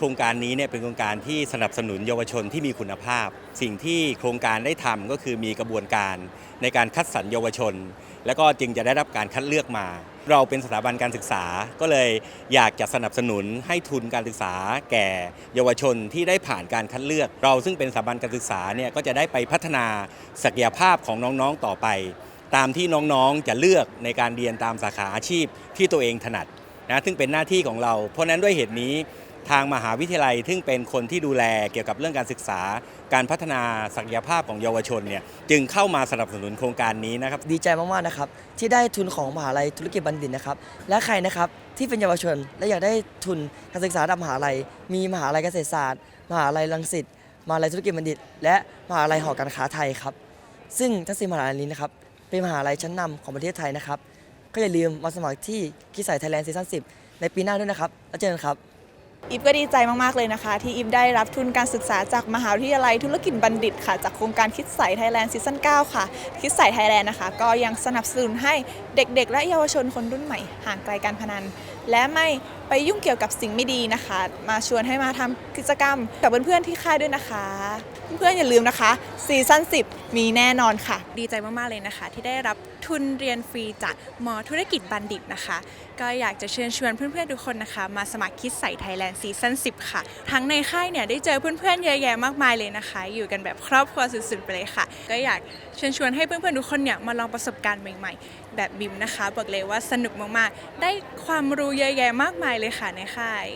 โครงการนี้เนี่ยเป็นโครงการที่สนับสนุนเยาวชนที่มีคุณภาพ สิ่งที่โครงการได้ทำก็คือมีกระบวนการในการคัดสรรเยาวชน แล้วก็จึงจะได้รับการคัดเลือกมา เราเป็นสถาบันการศึกษาก็เลยอยากจะสนับสนุนให้ทุนการศึกษา แก่เยาวชนที่ได้ผ่านการคัดเลือก เราซึ่งเป็นสถาบันการศึกษาเนี่ยก็จะได้ไปพัฒนาศักยภาพของน้องๆต่อไป ตามที่น้องๆจะเลือกในการเรียนตามสาขาอาชีพที่ตัวเองถนัดนะซึ่งเป็นหน้าที่ของเรา เพราะนั้นด้วยเหตุนี้ ทางมหาวิทยาลัย ซึ่งเป็นคนที่ดูแลเกี่ยวกับเรื่องการศึกษา การพัฒนาศักยภาพของเยาวชนเนี่ยจึงเข้ามาสนับสนุนโครงการนี้นะครับ ดีใจมากๆนะครับ ที่ได้ทุนของมหาลัยธุรกิจบัณฑิตนะครับ และใครนะครับที่เป็นเยาวชน และอยากได้ทุนการศึกษาระดับมหาลัย มีมหาลัยเกษตรศาสตร์ มหาลัยรังสิตมหาลัยธุรกิจบัณฑิต และมหาลัยหอการค้าไทยครับ ซึ่งทั้งสี่มหาลัยนี้นะครับเป็นมหาลัยชั้นนำของประเทศไทยนะครับ ก็อย่าลืมมาสมัครที่คิดใส่ไทยแลนด์ซีซั่น10 ในปีหน้าด้วยนะครับ แล้วเจอกันครับ อีฟก็ดีใจมาก ๆ เลยนะคะ ที่อีฟได้รับทุนการศึกษาจากมหาวิทยาลัยธุรกิจบัณฑิตค่ะ จากโครงการคิดใสไทยแลนด์ซีซั่น9ค่ะ คิดใสไทยแลนด์นะคะ ก็ยังสนับสนุนให้เด็ก ๆ และเยาวชนคนรุ่นใหม่ ห่างไกลการพนัน และไม่ ไปยุ่งเกี่ยวกับสิ่งไม่ดีนะคะ มาชวนให้มาทำกิจกรรมกับเพื่อนๆที่ค่ายด้วยนะคะ เพื่อนๆอย่าลืมนะคะซีซั่น10 มีแน่นอนค่ะ ดีใจมาก ๆ เลยนะคะ ที่ได้รับทุนเรียนฟรีจากมอธุรกิจบัณฑิตนะคะ ก็อยากจะเชิญชวนเพื่อนๆทุกคนนะคะ มาสมัครคิดใส่ไทยแลนด์ซีซั่น10 ค่ะ ทั้งในค่ายเนี่ยได้เจอเพื่อนๆเยอะแยะมากมายเลยนะคะ อยู่กันแบบครอบครัวสุดๆไปเลยค่ะ ก็อยากเชิญชวนให้เพื่อนๆทุกคนเนี่ยมาลองประสบการณ์ใหม่ๆ แบบบิมนะคะ บอกเลยว่าสนุกมากๆ ได้ความรู้เยอะแยะมากมายเลยค่ะในค่าย